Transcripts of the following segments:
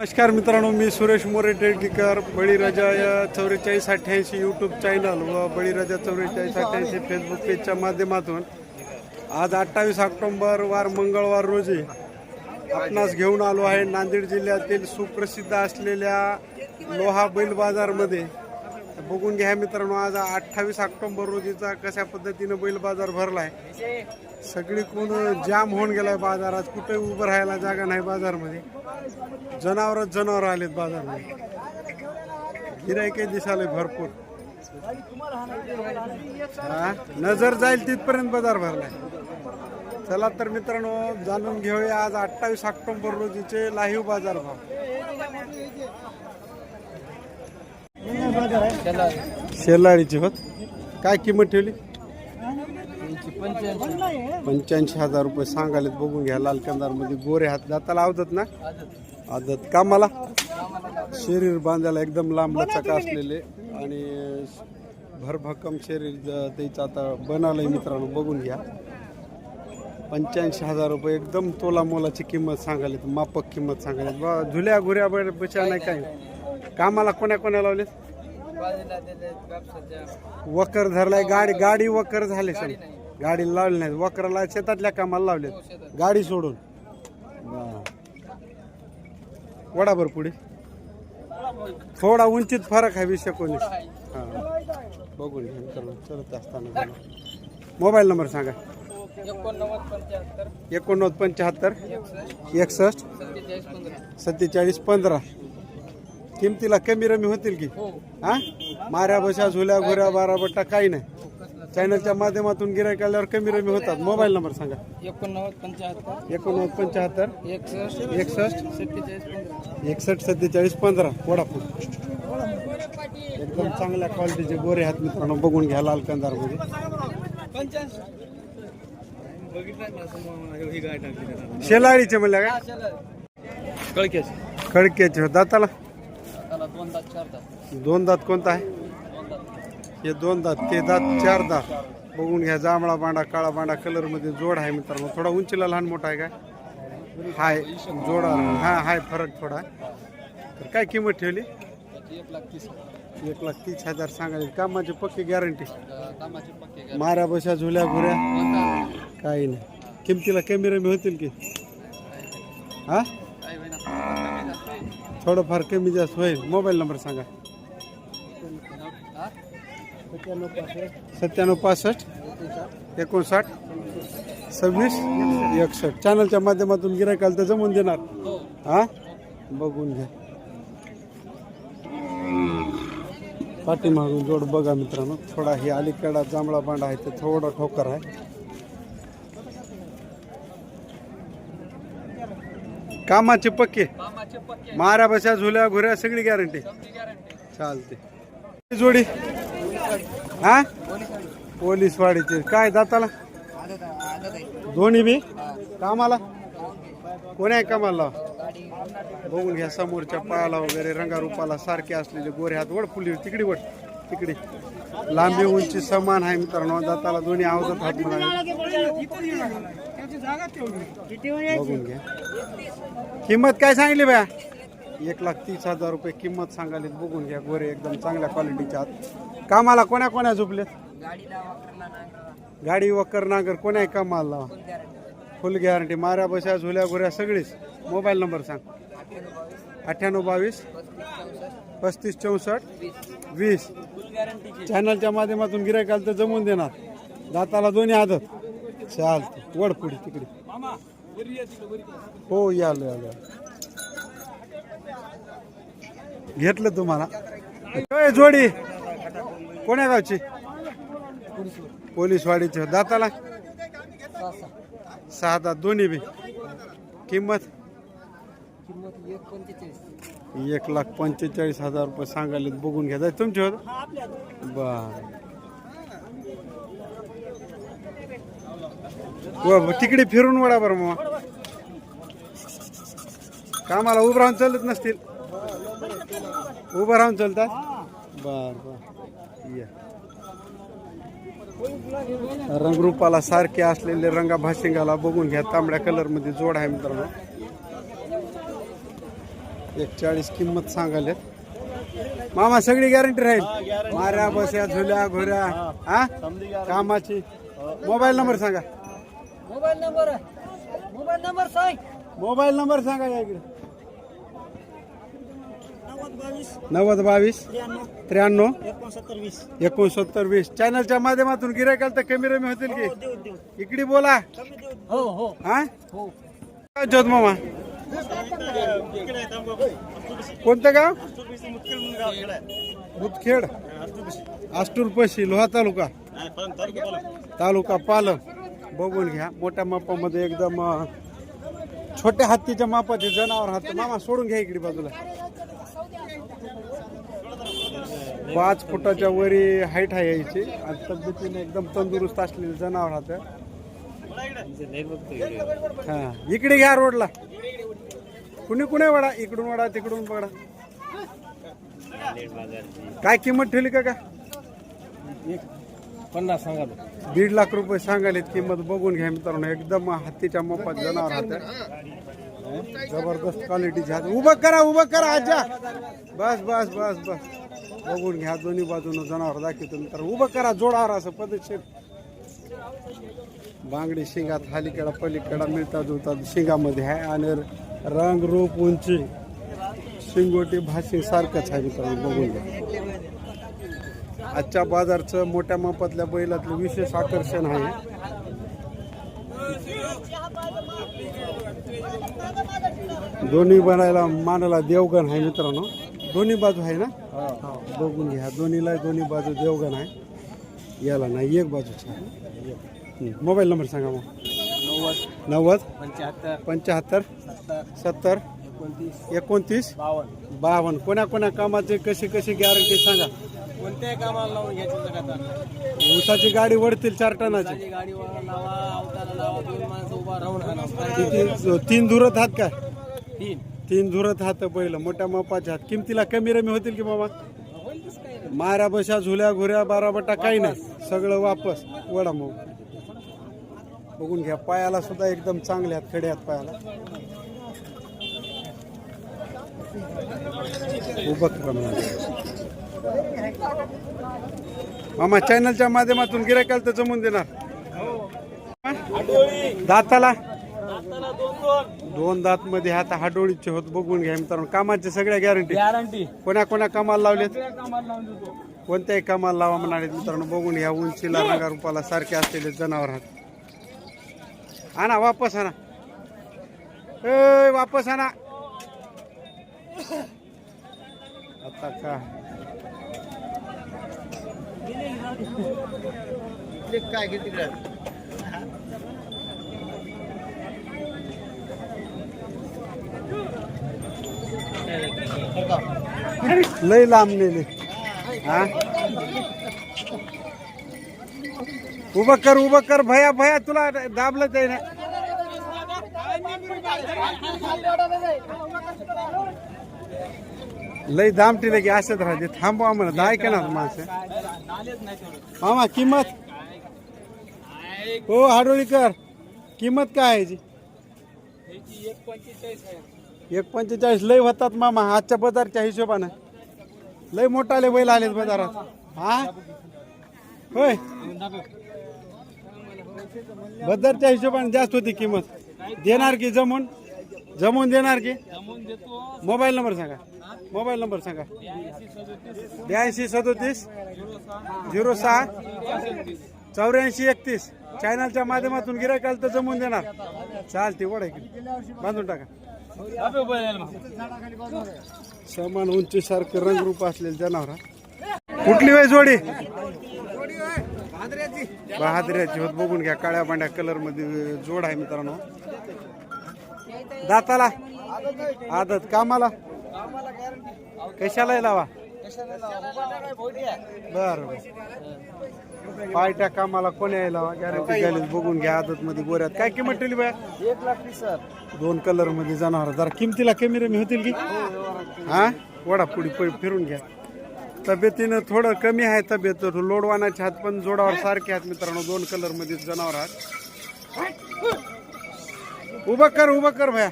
नमस्कार मित्रांनो मी सुरेश मोरे टेडकीकर बळीराजा या चौवेचाळीस अठ्ठ्याऐंशी यूट्यूब चॅनल व बळीराजा चौवेचाळीस अठ्ठ्याऐंशी फेसबुक पेजच्या माध्यमातून आज अठ्ठावीस ऑक्टोंबर वार मंगळवार रोजी आपणास घेऊन आलो आहे नांदेड जिल्ह्यातील सुप्रसिद्ध असलेल्या लोहा बैल बाजारमध्ये. बघून घ्या मित्रांनो आज अठ्ठावीस ऑक्टोंबर रोजीचा कशा पद्धतीनं बैल बाजार भरला आहे सगळीकडून जाम होऊन गेलाय बाजार आज कुठे उभं राहायला जागा नाही बाजारमध्ये. जनावरच जनावर आलेत बाजारमध्ये. गिरायके दिसाले भरपूर. हा? नजर जाईल तिथपर्यंत बाजार भरलाय. चला तर मित्रांनो जाणून घेऊया आज अठ्ठावीस ऑक्टोंबर रोजीचे लाईव्ह बाजार भाव. शेलारीची होत. काय किंमत ठेवली? पंच्याऐंशी हजार रुपये सांगालेत बघून घ्या लाल मध्ये गोरे हात दाताला आवडत ना? आदत कामाला? शरीर बांधायला एकदम लांब लचक असलेले आणि भरभक्कम शरीर त्याचं आता बनवलंय मित्रांनो बघून घ्या. पंच्याऐंशी हजार रुपये एकदम तोला मोलाची किंमत सांगाली मापक किंमत सांगाली बा झुल्या घुऱ्या ब- बच्या नाही काय कामाला कोण्या कोण्या लावले वकर धरलाय गाडी गाडी वकर झाले सर गाडी लावली नाही वकराला शेतातल्या कामाला लावले गाडी सोडून. वडाभर पुढे. थोडा उंचीत फरक आहे वीस एकोणीस. हा. मित्रांनो चलत असताना मोबाईल नंबर सांगा. एकोणनव्वद पंच्याहत्तर. एकसष्ट. सत्तेचाळीस पंधरा. किमतीला कमी रमी होतील की? हा. माऱ्या बशा झुल्या घुऱ्या बारा बट्टा काही नाही. चॅनलच्या माध्यमातून गिरायक आल्यावर कमी रमी होतात. मोबाईल नंबर सांगा. एकोणनव्वद पंच्याहत्तर. एकोणनव्वद पंच्याहत्तर. एकसष्ट. एकसष्ट. सत्तेचाळीस पंधरा. एकसष्ट सत्तेचाळीस पंधरा. वडापूर एकदम चांगल्या क्वालिटीचे गोरे आहेत मित्रांनो. बघून घ्या लाल कंदारमध्ये शेलारीचे म्हणल्या काय कळकेच खडक्याचे हो, दाताला? दोन चार दात? कोणता आहे? दोन हे दोन दात ते दात चार दात. बघून घ्या जांभळा बांडा काळा बांडा कलरमध्ये जोड आहे मित्रांनो. थोडा उंचीला लहान मोठा आहे काय हाय जोडा. हा हाय फरक थोडा. तर काय किंमत ठेवली? त्याची एक लाख तीस हजार. एक लाख तीस हजार सांगायचे. कामाची पक्की गॅरंटी अं, कामाचे पक्के घ्या. माऱ्या बशा झुल्या घुऱ्या कोणता? काही नाही. किमतीला कमी रमी होतील की? हा? काय होईना. कमी जास्त होईल. थोडंफार कमी जास्त होईल. मोबाईल नंबर सांगा. सत्त्याण्णव पासष्ट एकोणसाठ सव्वीस एकसष्ट. चॅनलच्या माध्यमातून गिरायकाल तर जमून देणार. हा? बघून घ्या. पाठीमागून जोड बघा मित्रांनो. थोडा हे अलीकडा जांभळा बांडा आहे ते थोडा ठोकर आहे. कामाचे पक्के. माऱ्या बशा झुल्या घुऱ्या सगळी गॅरंटी चालते जोडी? हा? पोलीसवाडीचे काय दाताला? दोन्ही बी? कामाला? कोणी आहे कामाला? बघून घ्या समोरच्या पायाला वगैरे रंगारूपाला सारखे असलेले गोरे हात. वड फुली तिकडे वड तिकडे. लांबी उंची समान आहे मित्रांनो. दाताला दोन्ही आवाजात हात म्हणाले बघून घ्या. किंमत काय सांगली बया? एक लाख तीस हजार रुपये किंमत सांगाली बघून घ्या गोरे एकदम चांगल्या क्वालिटीच्या आहात. कामाला कोण्या कोण्या झोपलेत? गाडी वकर नागर कोण्या कामाला लावा? फुल गॅरंटी माऱ्या बशा झुल्या घुऱ्या सगळीच. मोबाईल नंबर सांग. अठ्ठ्याण्णव बावीस पस्तीस चौसष्ट वीस. चॅनलच्या माध्यमातून गिरायकाल तर जमून देणार. दाताला दोन्ही आदत चालते वड पुढे तिकडे. हो यालो यालो घेतलं तुम्हाला. काय जोडी. कोण्या गावची? पोलीसवाडीची. दाताला? सहा दात दोन्ही बी. किंमत? एक लाख पंचेचाळीस हजार रुपये सांगायला बघून घ्या. तुमचे होत? बर. तिकडे फिरून वडा बरं मग. कामाला उभं राहून चालत नसतील. उभं राहून चालतात? बर बर. या. रंगरूपाला सारखे असलेले रंगा भाशिंगाला बघून घ्या तांबड्या कलरमध्ये जोड आहे मित्रांनो. एक चाळीस किंमत सांगाले मामा सगळी गॅरंटी राहील. माऱ्या बस्या झुल्या घोऱ्या हा कामाची. मोबाईल नंबर सांगा. Mobile number. मोबाईल नंबर सांग. मोबाईल नंबर सांगा या इकडे. नव्वद बावीस. त्र्याण्णव. एकोणसत्तर वीस. एकोणसत्तर वीस. चॅनलच्या माध्यमातून गिरायकाल तर कमी रमी होतील की? इकडे बोला. हो हो. हा? हो. काय जोत मामा? कोणतं गाव? मुदखेड आष्टूर पशी लोहा तालुका. तालुका पालम. बघून घ्या. मोठ्या मापामध्ये एकदम छोट्या हत्तीच्या मापाचे जनावर हात मामा सोडून घ्या इकडे बाजूला. पाच फुटाच्या वरी हाईट आहे यायची आणि तब्येतीने एकदम तंदुरुस्त असलेले जनावर हात हा. इकडे घ्या रोडला. कुणी कुणी वडा? इकडून वडा तिकडून वडा. काय किंमत ठेवली का का पन्नास सांगाल. दीड लाख रुपये सांगायला किंमत बघून घ्या मित्रांनो एकदम हत्तीच्या मोफात जनावर हात जबरदस्त क्वालिटीचे हात उभं करा उभं करा आजा. बस बस बस बस. बघून घ्या दोन्ही बाजूनं जनावर दाखवतो तर उभं करा जोडावर असं पद्धतशीर बांगडी शिंगात हालीकडा पलीकडा मिळता जुळता शिंगामध्ये आहे आणि रंग रूप उंची. शिंगोटी भाषे सारखंच आहे मित्रांनो बघून घ्या. आजच्या बाजारचं मोठ्या मापातल्या बैलातलं विशेष आकर्षण आहे. दोन्ही बनायला मानाला देवगण आहे मित्रांनो. दोन्ही बाजू आहे ना? बघून घ्या. दोन्हीला दोन्ही बाजू देवगण आहे. याला नाही एक बाजूची. हं. मोबाईल नंबर सांगा मग. नव्वद. नव्वद. पंच्याहत्तर. सत्तर. एकोणतीस. एकोणतीस. बावन्न. बावन्न. कोण्या कोण्या कामाची कशी कशी गॅरंटी सांगा. कोणत्याही कामाला लावून घ्यायचं जगात ऊसाची गाडी वडतील चार टनाची. गाडी गाडीवर लावा अवताला लावा दोन माणसं उभा राहून हाणा किती? तीन धुरत हात का तीन. तीन धुरत हात पहिलं मोठ्या मापाचे हात. किमतीला कमी रमी होतील की बाबा? रे. माऱ्या बशा झुल्या घुऱ्या बारा बटा काही नाही. सगळं वापस. वडा मग बघून घ्या पायाला सुद्धा एकदम चांगले आहेत खडे आहेत पायाला. उभं करा मला. मामा चॅनलच्या माध्यमातून गिरायकाला तर जमून देणार. दाताला? दोन दात मध्ये हात हाडोळीचे होत बघून घ्या मित्रांनो. कामाच्या सगळ्या गॅरंटी गॅरंटी कोण्या कोण्या कामाला लावलेत? कोणत्याही कामाला लावा म्हणाले मित्रांनो. बघून घ्या उंचीला रंगा रूपाला सारखे असलेले जनावर हात आणा वापस आणा. ए वापस आणा. आता का? काय घे तिकडे? लय लांब नेले. हा? उभं कर उभं कर. भया भया तुला दाबलं ते ना. लय दामटीले की असंच राहते. थांबवा आम्हाला दहा ना माणसं. मामा किंमत? हो हाडोळीकर. किंमत काय आहे याची? आहे. एक पंचेचाळीस लय होतात मामा आजच्या बाजारच्या हिशोबानं. लय मोठाले बैल आलेत बाजारात. हा? होय. बाजारच्या हिशोबाने जास्त होती किंमत. देणार की जमून? जमून देणार की? मोबाईल नंबर सांगा. मोबाईल नंबर सांगा. ब्याऐंशी सदोतीस झिरो सहा चौऱ्याऐंशी एकतीस. चॅनलच्या माध्यमातून गिरायकाल तर जमून देणार. चालते वडा बांधून टाका. समान उंची सारखे रंगरूप असलेले जनावर कुठली वेळ जोडी? बहादऱ्याची. होत. बघून घ्या काळ्या बांड्या कलरमध्ये जोड आहे मित्रांनो. दाताला? आदत कामाला? कशाला लावा. बर पायट्या कामाला कोणी यायला गॅरंटी गॅरेज बघून घ्या आदत मध्ये गोऱ्यात. काय किंमत ठेवली बाया? एक लाख सर दोन कलरमध्ये जनावर जरा किमतीला कमी रमी होतील की? हा वडा पुढे फिरून घ्या. तब्येतीनं थोडं कमी आहे तब्येत. लोडवानाचे हात पण जोडावर सारखे आहेत मित्रांनो. दोन कलरमध्ये जनावर आहात. उभं कर उभं कर भया.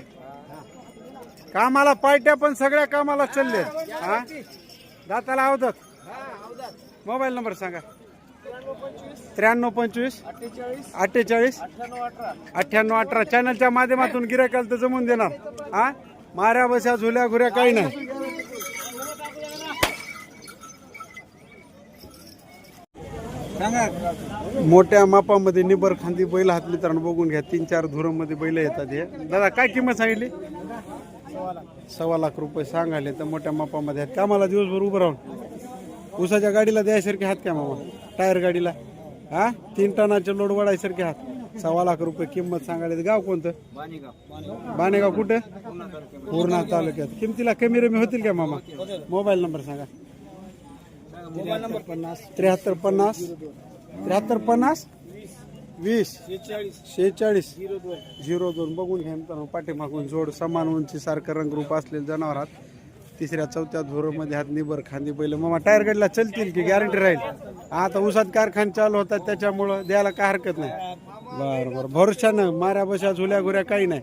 कामाला पार्ट्या पण सगळ्या कामाला चालले. हा? दाताला अवधत मोबाईल नंबर सांगा. त्र्याण्णव पंचवीस अठ्ठेचाळीस अठ्ठ्याण्णव अठरा. चॅनलच्या माध्यमातून गिरायकाला तर जमून देणार. हा? माऱ्या बस्या झुल्या घुऱ्या काही नाही. सांगा. मोठ्या मापामध्ये निबर खांदी बैल हात मित्रांनो बघून घ्या तीन चार धुरमध्ये बैल येतात हे. दादा काय किंमत सांगितली? सव्वा लाख रुपये सांगाले तर मोठ्या मापामध्ये आहेत. कामाला दिवसभर उभं राहून. उसाच्या गाडीला द्यायसारखे हात का मामा? टायर गाडीला. हा? तीन टनाचे लोड वाढायसारखे हात. सव्वा लाख रुपये किंमत सांगायला गाव कोणतं? बाणेगाव कुठं? पूर्णा तालुक्यात. किमतीला कमी रमी होतील का मामा? मोबाईल नंबर सांगा. त्र्याहत्तर पन्नास. त्र्याहत्तर पन्नास? वीस. शेहेचाळीस. झिरो दोन. बघून घ्या मित्रांनो पाठीमागून जोड समान उंची सारखं रंगरूप असलेले जनावर आहात तिसऱ्या चौथ्या धोरमध्ये हात निबर खांदी बैल. मामा टायर गाडीला चलतील की गॅरंटी राहील? आता उसात कारखाने चालू होतात त्याच्यामुळं द्यायला काय हरकत नाही. बरं बरं. भरोशानं माऱ्या बशा झुल्या गुऱ्या काही नाही.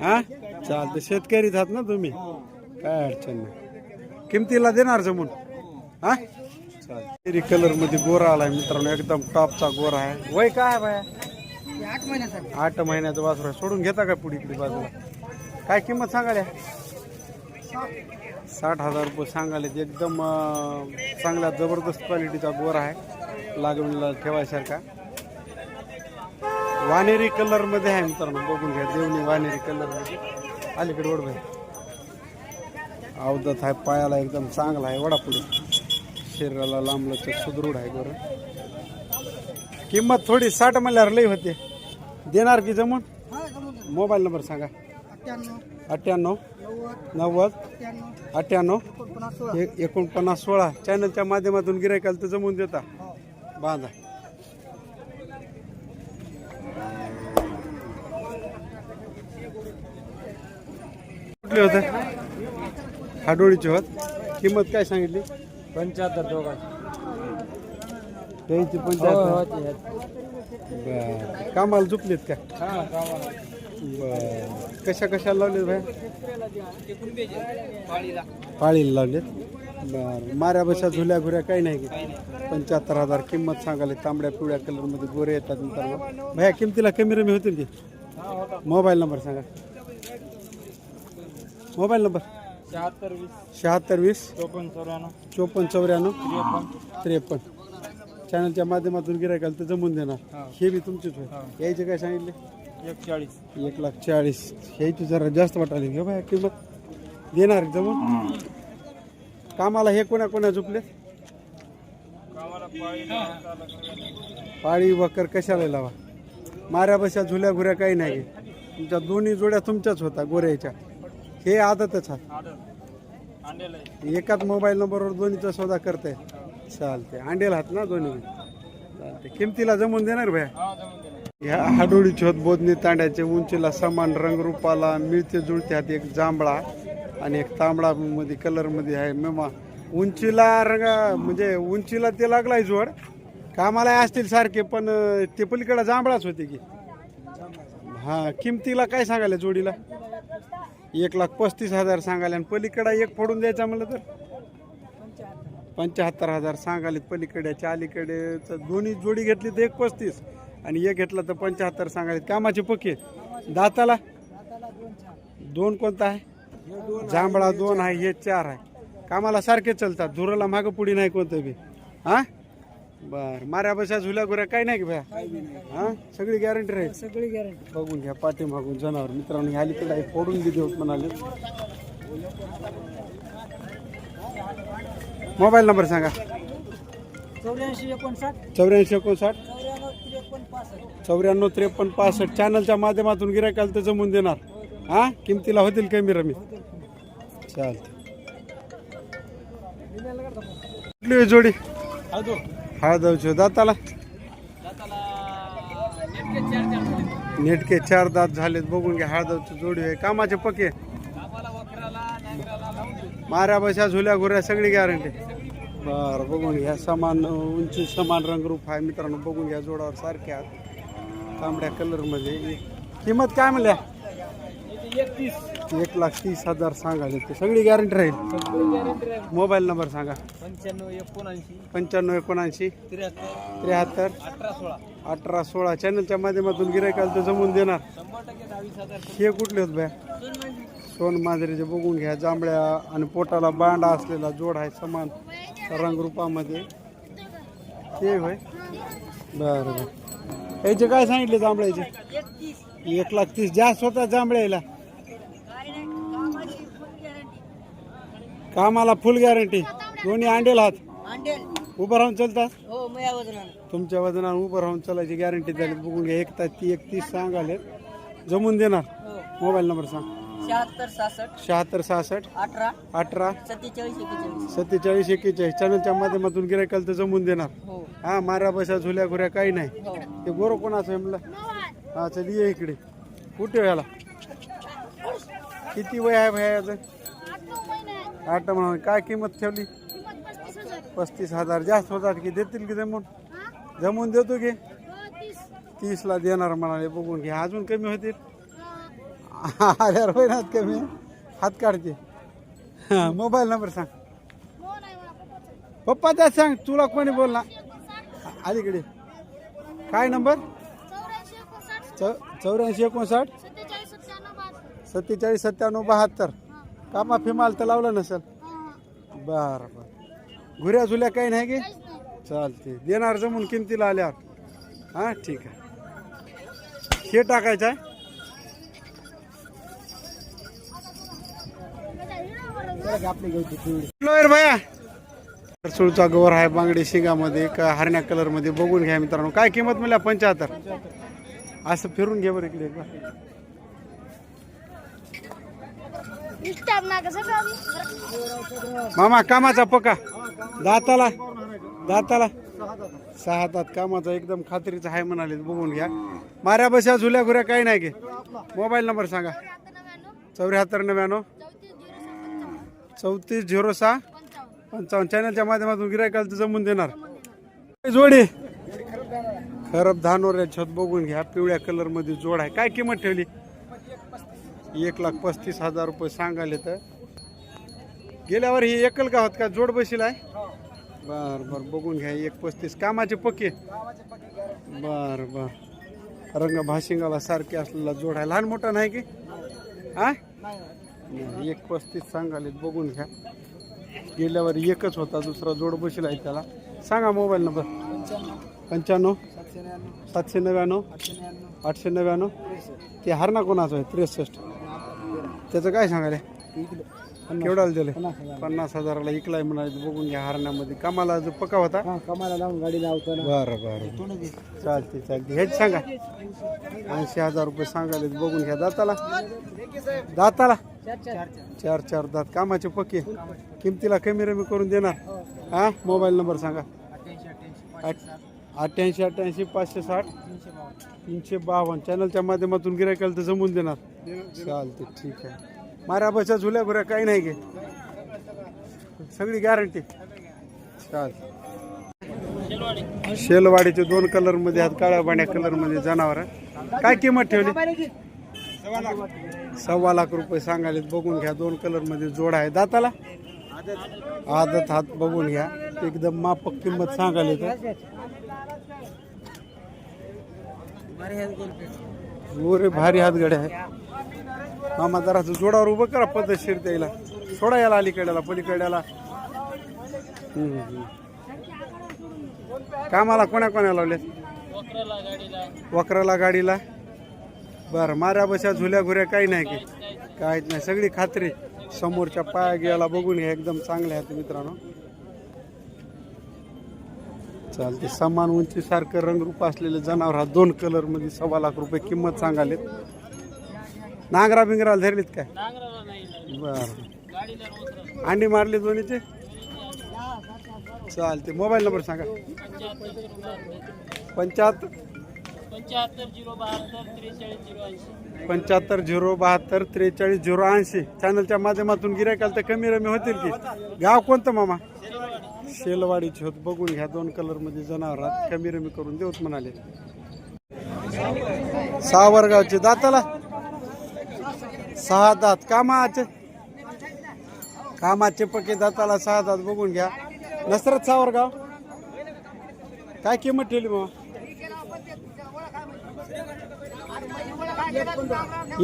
हा? चालतं शेतकरीच आहात ना तुम्ही? काय अडचण नाही. किमतीला देणार जमून? हा? चेरी कलरमध्ये गोरा आलाय मित्रांनो एकदम टॉपचा गोरा आहे. वय काय आहे बाया? आठ महिन्याचा आठ महिन्याचा वासरू आहे. सोडून घेता का पुढे इकडे बाजूला? काय किंमत सांगाल्या साठ हजार रुपये सांगाले एकदम चांगला जबरदस्त क्वालिटीचा गोरा आहे. लागवणीला ठेवायसारखा. वानेरी कलरमध्ये आहे मित्रांनो बघून घ्या. देवणी वानेरी कलरमध्ये. अलीकडे ओढ भाई अवदत आहे पायाला एकदम चांगला आहे वडापुढे. शरीराला लांबलचक सुदृढ आहे बरं. किंमत थोडी साठ म्हणल्यावर लई होते. देणार की जमून? मोबाईल नंबर सांगा. अठ्ठ्याण्णव नव्वद अठ्ठ्याण्णव एकोणपन्नास सोळा एक एकोणपन्नास सोळा. चॅनलच्या माध्यमातून गिरायकाला तर जमून देता. बांधा. कुठले होते? हाडोळीचे होत. किंमत काय सांगितली? पंच्याहत्तर दोघांची. द्यायची पंचायत बर. कामाला झुकलेत का? बर. कशा कशाला लावलेत भाई पाळीला. लावलेत? बर. माऱ्या बशा झुल्या घुऱ्या काही नाही की. पंच्याहत्तर हजार किंमत सांगाले तांबड्या पिवळ्या कलरमध्ये गोरे येतात मित्रांनो. भया किमतीला कमी रमी होतील की? मोबाईल नंबर सांगा. Mobile number? शहात्तर वीस. शहात्तर वीस. चोपन्न चौऱ्याण्णव. चोपन्न चौऱ्याण्णव. त्रेपन्न. चॅनलच्या माध्यमातून गिरायकाला तर जमून देणार. हे. बी तुमचेच होय यायचे काय सांगितले? एक चाळीस एक लाख चाळीस. ह्याची जरा जास्त वाटायला घे बाय किंमत देणार जमून. कामाला हे कोणा कोणा झुपले? पाळी वकर कशाला लावा? माऱ्या बशा झुल्या घुऱ्या काही नाही. तुमच्या दोन्ही जोड्या तुमच्याच होता गोऱ्याच्या. हे आदतच हा एकाच मोबाईल नंबरवर दोन्हीचा सौदा करताय चालते अंडेल हात ना दोन्ही? चालते किमतीला जमून देणार भया? ह्या हाडोळी छोत बोधनी तांड्याचे उंचीला समान रंगरूपाला मिळते जुळते हात एक जांभळा आणि एक तांबडा मध्ये कलरमध्ये आहे मेमा उंचीला रंग म्हणजे उंचीला ते लागलाय जोड. कामाला असतील सारखे पण ते पलीकडे जांभळाच होते की. हा किमतीला काय सांगायला जोडीला? एक लाख पस्तीस हजार सांगायला आणि पलीकडा एक फोडून द्यायचा म्हणलं तर? पंच्याहत्तर हजार सांगाले पलीकड्याच्या अलीकडेच दोन्ही जोडी घेतली तर एक पस्तीस आणि एक घेतला तर पंच्याहत्तर सांगाले कामाचे पक्के दाताला? दोन कोणता आहे? जांभळा दोन आहे हे चार आहे. कामाला सारखे चलतात. धुराला मागं पुढे नाही कोणतं बी. हां? बर माऱ्या बशा झुल्या गुऱ्या काही नाही की भया? हा? सगळी गॅरंटी राहील. सगळी गॅरंटी बघून घ्या पाठीमागून जनावर. मित्रांनो ह्या अलीकडे आहे, फोडून दिले होत म्हणाले. मोबाईल नंबर सांगा. चौऱ्याऐंशी एकोणसाठ. चौऱ्याऐंशी एकोणसाठ. चौऱ्याण्णव त्रेपन्न पासष्ट. चॅनलच्या माध्यमातून गिरायकाला तर जमून देणार. हा? किमतीला होतील कमी रमी चालते कुठली जोडी? हळदवची दाताला. नेटके चार दात झालेत बघून घ्या हळदवची जोडी आहे. कामाचे पके. माऱ्या बशा झुल्या घुऱ्या सगळी गॅरंटी बर बघून घ्या समान उंची समान रंगरूप आहे. मित्रांनो बघून घ्या जोडावर सारखे तांबड्या कलरमध्ये. किंमत काय म्हणल्या? एकतीस. एक लाख तीस हजार सांगाले ते. सगळी गॅरंटी राहील. मोबाईल नंबर सांगा. पंच्याण्णव एकोणऐंशी. पंच्याण्णव एकोणऐंशी. त्र्याहत्तर. अठरा सोळा. चॅनलच्या माध्यमातून गिरायकाला तर जमून देणार. हे कुठले होत बाय? सोन मांजरीचे बघून घ्या. जांभळ्या आणि पोटाला बांडा असलेला जोड आहे समान रंगरूपामध्ये ते होय? बरं बरं. याचे काय सांगितले जांभळ्याचे? एक लाख तीस. जास्त होता जांभळ्याला कामाला फुल गॅरंटी दोन्ही अंडेल हात उभं राहून चालतात? हो वजनानं. तुमच्या वजनावर उभं राहून चालायची गॅरंटी झाली. बघून घ्या एक तास ती एकतीस सांगाले जमून देणार? मोबाईल नंबर सांग. शहात्तर सहासष्ट. शहात्तर सहासष्ट. अठरा. अठरा. सत्तेचाळीस एक्केचाळीस चॅनलच्या माध्यमातून गिरायकाला तर जमून देणार. हो. हा मारा बसा झुल्या घुऱ्या काही नाही. हो. ते गोरं कोणाचं आहे म्हणलं? हा चल ये इकडे. कुठे व्हायला किती वय आहे भया याचं आठ म्हणून काय किंमत ठेवली? पस्तीस हजार. जास्त होतात की देतील की जमून? जमून देतो की? तीसला देणार म्हणाले बघून घ्या. अजून कमी होतील? आल्यावर होईनात कमी. हात काढते हा मोबाईल नंबर सांग. पप्पा त्यात सांग तुला कोणी बोलला? अलीकडे. काय नंबर? चौ चौऱ्याऐंशी एकोणसाठ. सत्तेचाळीस सत्त्याण्णव बहात्तर. कामा फिमाल तर लावलं नसेल? बरं बरं. घुऱ्या झुल्या काही नाही की? चालते देणार जमून किमतीला आल्यावर. हां ठीक आहे. हे टाकायचं आहे. लोयर भया. सुळचा आहे बांगडी शिंगामध्ये का हरण्या कलरमध्ये बघून घ्या मित्रांनो. काय किंमत म्हणल्या? पंच्याहत्तर. असं फिरून घे बरं इकडे मामा कामाचा पक्का दाताला दाताला. सहा दात कामाचा एकदम खात्रीचा आहे म्हणाले बघून घ्या. माऱ्या बशा झुल्या घुऱ्या काही नाही की मोबाईल नंबर सांगा. चौऱ्याहत्तर नव्याण्णव. चौतीस झिरो सहा. पंचावन्न. चॅनलच्या माध्यमातून गिरायकाला जमून देणार. जोडी. खरब धानोऱ्या छत बघून घ्या. पिवळ्या कलरमध्ये जोड आहे. काय किंमत ठेवली? एक लाख पस्तीस हजार रुपये सांगाले तर. गेल्यावर ही एकल का होत का जोड बशील आहे? बर बर बघून घ्या एक पस्तीस. कामाचे पक्के? बर बर. रंग भाशिंगाला सारखे असलेला जोड आहे. लहान मोठा नाही की? हा एक पस्तीस सांगाले बघून घ्या. गेल्यावर एकच होता दुसरा जोड बशील आहे त्याला. सांगा मोबाईल नंबर. पंच्याण्णव. सातशे नव्याण्णव. आठशे नव्याण्णव. ते हरणा कोणाचं आहे? त्रेसष्ट. त्याचं काय सांगायला? केवढ्याला दिले पन्नास हजाराला इकलाय म्हणाले बघून घ्या हरण्यामध्ये कामाला जो पका होता? कमाला लावून गाडी लावतो बरं बरं. चालते चालते हेच सांगा. ऐंशी हजार रुपये सांगायला बघून घ्या. दाताला? दाताला? चार चार दात. कामाचे पक्के. किमतीला कमी रमी करून देणार. हा? मोबाईल नंबर सांगा. अठ्ठ्याऐंशी अठ्ठ्याऐंशी पाचशे साठ तीनशे बावन्न. चॅनलच्या माध्यमातून गिरायकाला तर जमून देणार. चालते ठीक आहे. मारा बसा झुल्या घुऱ्या काही नाही घे सगळी गॅरंटी चाल शेलवाडीचे दोन कलरमध्ये आहेत काळ्या पाण्या कलरमध्ये जनावर. काय किंमत ठेवली? सव्वा लाख रुपये सांगायले बघून घ्या. दोन कलरमध्ये जोड आहे. दाताला? आदत हात बघून घ्या. एकदम मापक किंमत सांगायला गोरे भारी हात गड्या आहे मामा जरा जोडावर उभं करा पद्धतशीर त्याला. सोडा याला अलीकड्याला पलीकड्याला कामाला कोण्या कोण्या लावले वक्राला गाडीला. बर माऱ्या बशा झुल्या घुऱ्या काही नाही की. काहीच नाही सगळी खात्री. समोरच्या पाया गेला बघून घ्या एकदम चांगले आहेत मित्रांनो. चालते. समान उंची सारखं रंगरूप असलेले जनावर हा दोन कलरमध्ये सव्वा लाख रुपये किंमत सांगालेत. नांगरा बिंगराला धरलीत काय? बर. अंडी मारली दोन्हीचे? चालते. मोबाईल नंबर सांगा. पंच्याहत्तर. पंच्याहत्तर झिरो बहात्तर त्रेचाळीस झिरो ऐंशी. पंच्याहत्तर झिरो बहात्तर त्रेचाळीस झिरो ऐंशी. चॅनलच्या माध्यमातून गिरायकाल तर कमी रमी होतील की? गाव कोणतं मामा? शेलवाडीचे होत. बघून घ्या दोन कलरमध्ये जनावरात कमी रमी करून देऊत म्हणाले. सावरगावचे दाताला. सहा दात. कामाचे. कामाचे पके दाताला सहा दात बघून घ्या. नसरत सावरगाव. काय किंमत ठेवली मग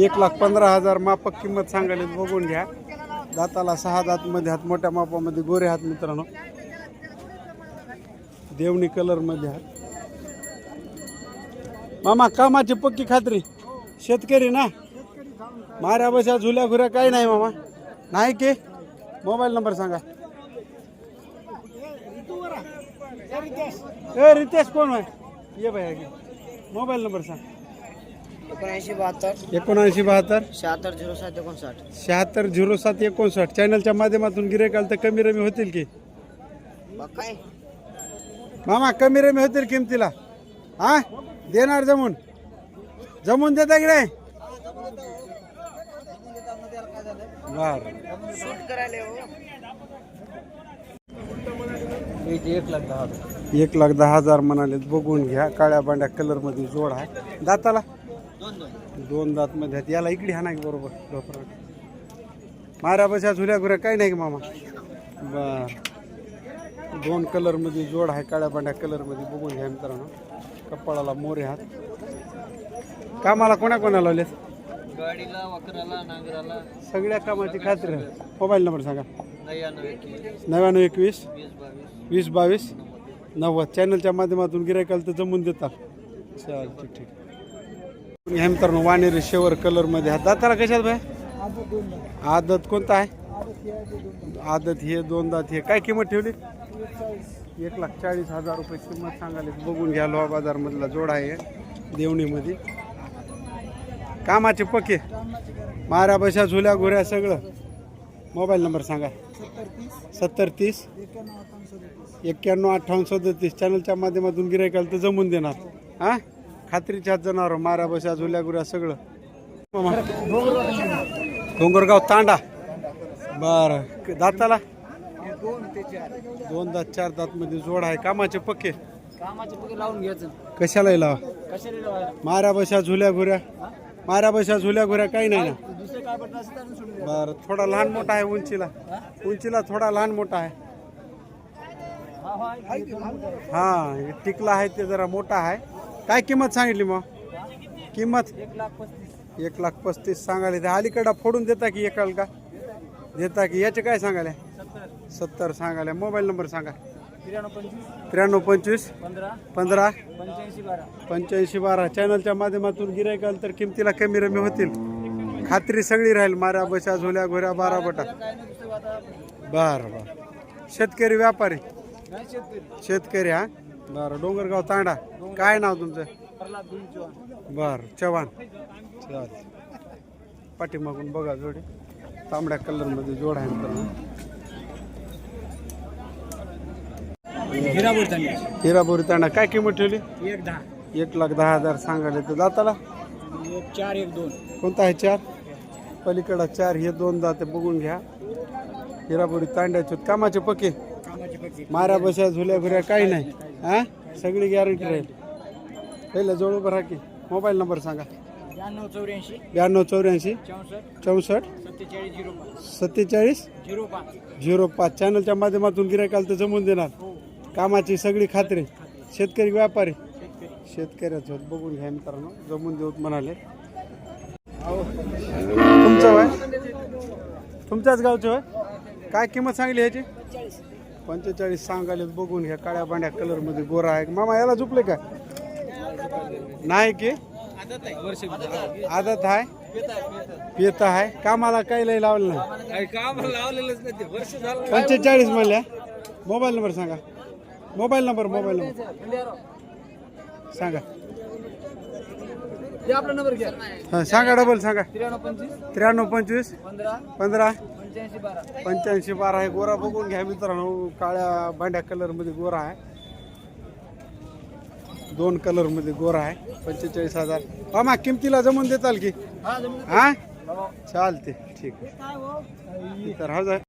एक लाख पंधरा हजार मापक किंमत सांगायला बघून घ्या. दाताला सहा दात मध्ये हात मोठ्या मापामध्ये गोरे हात मित्रांनो. देवणी कलरमध्ये हात मामा कामाची पक्की खात्री. शेतकरी ना? माऱ्या बशा झुल्या घुऱ्या काही नाही मामा. नाही की? मोबाईल नंबर सांगा. ए रितेश कोण आहे? ये बाय मोबाईल नंबर सांग. एकोणऐंशी बहात्तर. एकोणऐंशी बहात्तर. शहात्तर झिरो सात एकोणसाठ. शहात्तर झिरो सात एकोणसाठ. चॅनलच्या माध्यमातून गिरेकाल तर कमी रमी होतील की? काय? मामा कमी रमी होतील किमतीला. हा? देणार जमून. जमून देता इकडे बर. एक लाख दहा हजार एक लाख दहा हजार म्हणाले बघून घ्या काळ्या बांड्या कलरमध्ये जोड. आहे दाताला? दोन दात मध्ये याला इकडे हा नाही बरोबर? डोकरा मारा बशा झुल्या घुऱ्या काही नाही मामा? बर. दोन कलरमध्ये जोड आहे काळ्या पांढऱ्या कलरमध्ये बघून घ्या मित्रांनो. कपाळाला मोरे हात. कामाला कोणा कोणा लावलेत? गाडीला वकराला नांगराला. सगळ्या कामाची खात्री आहे. मोबाईल नंबर सांगा. नव्याण्णव एकवीस. नव्याण्णव एकवीस. वीस बावीस. वीस बावीस. नव्वद. चॅनलच्या माध्यमातून गिरायकाल तर जमून देतात. चालते ठीक ह्या मित्रांनो वाणेरी शेवर कलरमध्ये हा दाताला कशात भाई आदत कोणता आहे? आदत हे दोन दात हे काय किंमत ठेवली? एक लाख चाळीस हजार रुपये किंमत सांगायला बघून घ्या लोहा बाजारमधला जोड आहे देवणीमध्ये. कामाचे पके मारा बशा झुल्या घुऱ्या सगळं. मोबाईल नंबर सांगा. सत्तर तीस एक्क्याण्णव अठ्ठावन्न सदतीस. चॅनलच्या माध्यमातून गिरायकाला तर जमून देणार. हां? खात्रीच्या जनावर मारा बशा झुल्या गुऱ्या सगळं. डोंगरगाव तांडा. बरं. दाताला? दोन ते चार. दोन दात चार दात मध्ये जोड आहे. कामाचे पक्के कामाचे पके लावून घ्यायचं. कशाला लावा? कशाला लावायला? मारा बशा झुल्या घुऱ्या. मारा बशा झुल्या घुऱ्या काही नाही ना. दुसरं काय पडतं असं तर सोडून द्या. बर थोडा लहान मोठा आहे उंचीला. उंचीला थोडा लहान मोठा आहे. हा, हा, की. हा हे टिकला आहे ते जरा मोठा आहे. काय किंमत सांगितली मग? किंमत? एक लाख पस्तीस. एक लाख पस्तीस सांगायला. ते अलीकडा फोडून देता की एकाल का? देता की? याचे काय सांगायला? सत्तर सांगायला. मोबाईल नंबर सांगा. त्र्याण्णव पंचवीस. पंधरा. पंच्याऐंशी बारा. चॅनलच्या माध्यमातून गिरायकाल तर किमतीला कमी रमी होतील. खात्री सगळी राहील. मारा बशा झोल्या घोऱ्या बारा बटा. बर बर. शेतकरी व्यापारी. नाही शेतकरी. हा? बरं. डोंगरगाव तांडा. काय नाव तुमचं? बर. चव्हाण. चाल पाठीमागून बघा जोडी. तांबड्या कलरमध्ये जोड आहे मित्रांनो हिरापूर तांडे. हिराबोरी तांडा. काय किंमत ठेवली? एक दहा. एक लाख दहा हजार सांगायला तर दाताला एक चार एक दोन. कोणता आहे चार? पलीकडा चार हे दोन दाते बघून घ्या. हिराबोरी तांड्याचे कामाचे पके कामाचे माऱ्या बशा झुल्या घुऱ्या काही नाही. हा? सगळी गॅरंटी राहील. पहिलं जोड उभं राहा की. मोबाईल नंबर सांगा. ब्याण्णव चौऱ्याऐंशी. ब्याण्णव चौऱ्याऐंशी. चौसष्ट. चौसष्ट. सत्तेचाळीस झिरो पाच. सत्तेचाळीस. झिरो पाच. झिरो पाच. चॅनलच्या माध्यमातून गिरायकाल तर जमून देणार. हो. कामाची सगळी खात्री. शेतकरी व्यापारी. शेतकऱ्याचं बघून घ्या मित्रांनो. जमून देऊत म्हणाले. तुमचं वय? तुमच्याच गावचं वय? काय किंमत सांगली ह्याची? पंचेचाळीस. सांगाले बघून घ्या. काळ्या बांड्या कलरमध्ये गोरा आहे. मामा याला झुपले का? नाही की? आदत आहे? पेत आहे. कामाला काही लई लावलं नाही. पंचेचाळीस म्हणल्या. मोबाईल नंबर सांगा. Mobile number mobile number. सांगा. हे आपला नंबर घ्या. हा सांगा डबल सांगा. त्र्याण्णव पंचवीस त्र्याण्णव पंचवीस पंधरा पंधरा पंच्याऐंशी बारा. पंच्याऐंशी बारा आहे गोरा बघून घ्या मित्रांनो. काळ्या भांड्या कलरमध्ये गोरा आहे. दोन कलरमध्ये गोरा आहे. पंचेचाळीस हजार. मामा किमतीला जमून देताल की? हा हा? चालते ठीक आहे. तर हा? जाय